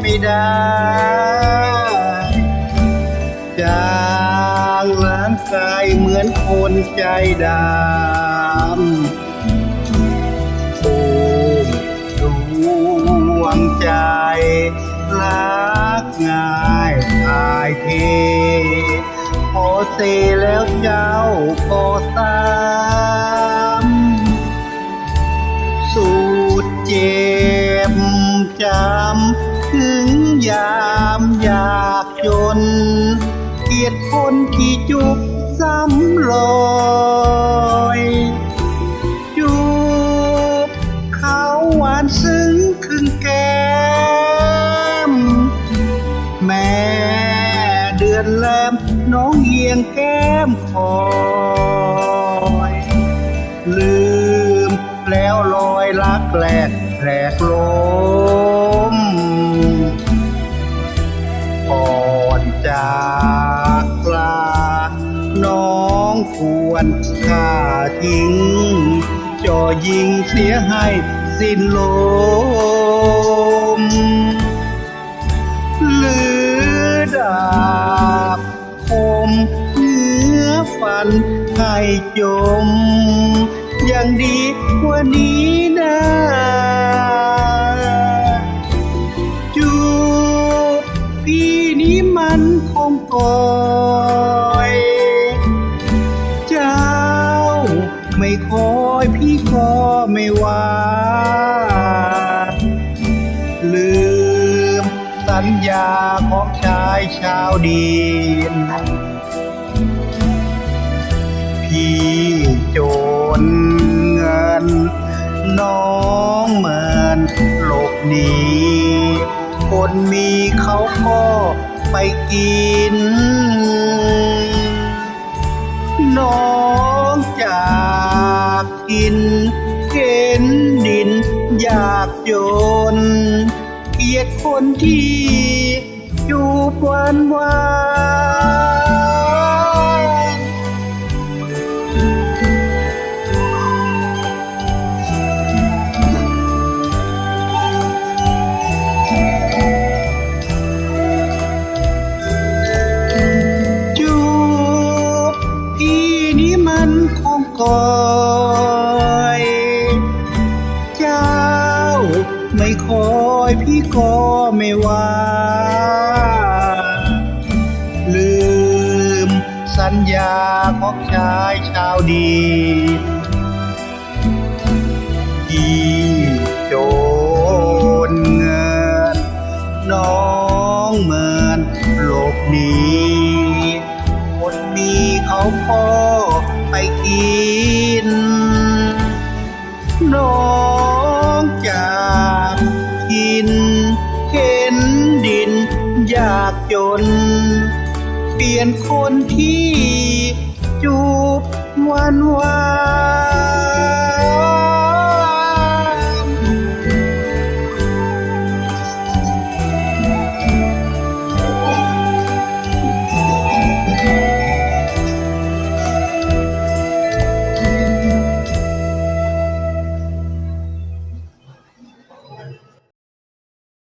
ไม่ได้จางร่างกายเหมือนคนใจดำโอ้ดวงใจรักง่ายทายเทพอเซแล้วเจ้าก็ตามสูดเจ็บจำ ยามอยากจน เกียดคนที่จุบซ้ำลอยจูบเขาหวานซึ้งครึ่งแก้ม แม่เดือนแลมน้องเยียงแก้มคอยลืมแล้วลอยรักแหลกแหลกล ควรค่าทิ้งจ่อยิงเสียให้สิ้นลมหรือดาบคมเนื้อฟันให้จมย่างดีกว่านี้นะจูบพี่นี้มันคงก่อย ญาของชายชาวดินพี่โจรเงิน น้องเหมือนหลบหนีคนมีเขาก็ไปกิน น้องจากกินเห็นดิน อยากจนเกียดคนที่ หวานหวานจูบพี่นี้มันคงก่อยเจ้าไม่คอยพี่ก็ไม่ว่าาของชายชาวดีที่โจรเงิน น้องเหมือนหลบหนีคนมีเขาก็ไปกิน น้องจากกินเห็นดินอยากจน เปลี่ยนคนที่ จูบหวานหวาน